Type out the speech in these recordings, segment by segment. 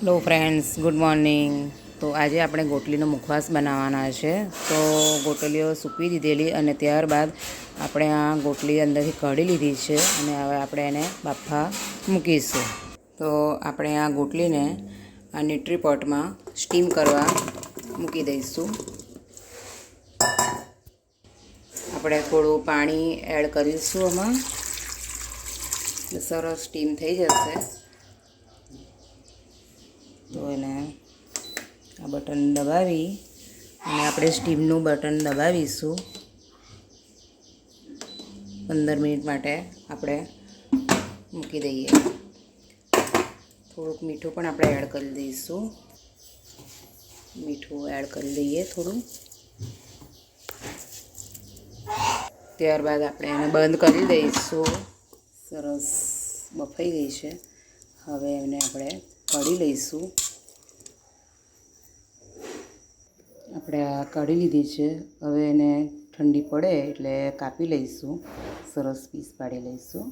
Hello friends good morning તો આજે આપણે ગોટલીનો મુખવાસ બનાવવાના છે. તો ગોટલીઓ સૂકવી દીધેલી અને ત્યારબાદ આપણે આ ગોટલી અંદરથી કાઢી લીધી છે અને હવે આપણે એને બાફા મૂકીશું. તો આપણે આ ગોટલીને આ ન્યુટ્રી પોટમાં સ્ટીમ કરવા મૂકી દઈશું. આપણે થોડું પાણી એડ કરીશું આમાં. સરસ સ્ટીમ થઈ જશે. તો એને આ બટન દબાવી અને આપણે સ્ટીમનું બટન દબાવીશું. પંદર મિનિટ માટે આપણે મૂકી દઈએ. થોડુંક મીઠું પણ આપણે એડ કરી દઈશું. મીઠું એડ કરી દઈએ થોડું. ત્યારબાદ આપણે એને બંધ કરી દઈશું. સરસ બફાઈ ગઈ છે. હવે એને આપણે કાઢી લઈશું. આપણે આ કાઢી લીધી છે. હવે એને ઠંડી પડે એટલે કાપી લઈશું. સરસ પીસ પાડી લઈશું.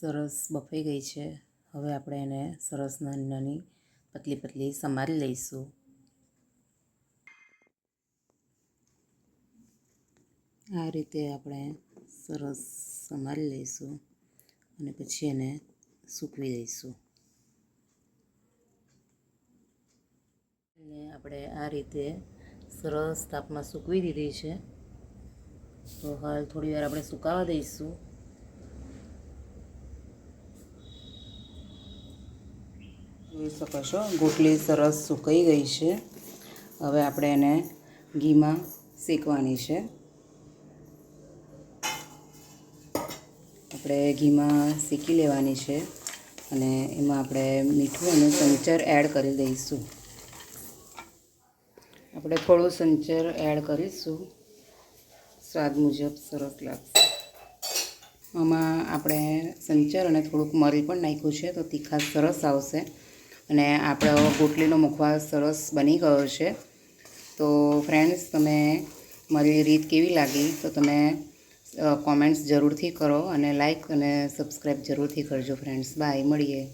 સરસ બફાઈ ગઈ છે. હવે આપણે એને સરસ નાની નાની પતલી પતલી સમારી લઈશું. આ રીતે આપણે સરસ સમારી લઈશું અને પછી એને સૂકવી દઈશું અને આપણે આ રીતે સરસ તાપમાં સૂકવી દીધી છે. તો હાલ થોડી વાર આપણે સુકાવા દઈશું. જોઈ શકો છો, ગોટલી સરસ સુકાઈ ગઈ છે. હવે આપણે એને ઘીમાં શેકવાની છે. આપણે ઘીમાં શેકી લેવાની છે અને એમાં આપણે મીઠું અને સંચર એડ કરી દઈશું. આપણે થોડું સંચર એડ કરીશું. સ્વાદ મુજબ સરસ લાગશે. આમાં આપણે સંચર અને થોડુંક મરી પણ નાખ્યું છે, તો તીખાશ સરસ આવશે. અને આપણો ગોટલીનો મુખવાસ સરસ બની ગયો છે. તો ફ્રેન્ડ્સ તમે મારી રીત કેવી લાગી? તો તમે કોમેન્ટ્સ જરૂરથી કરો અને લાઈક અને સબસ્ક્રાઈબ જરૂરથી કરજો ફ્રેન્ડ્સ બાય મળીએ.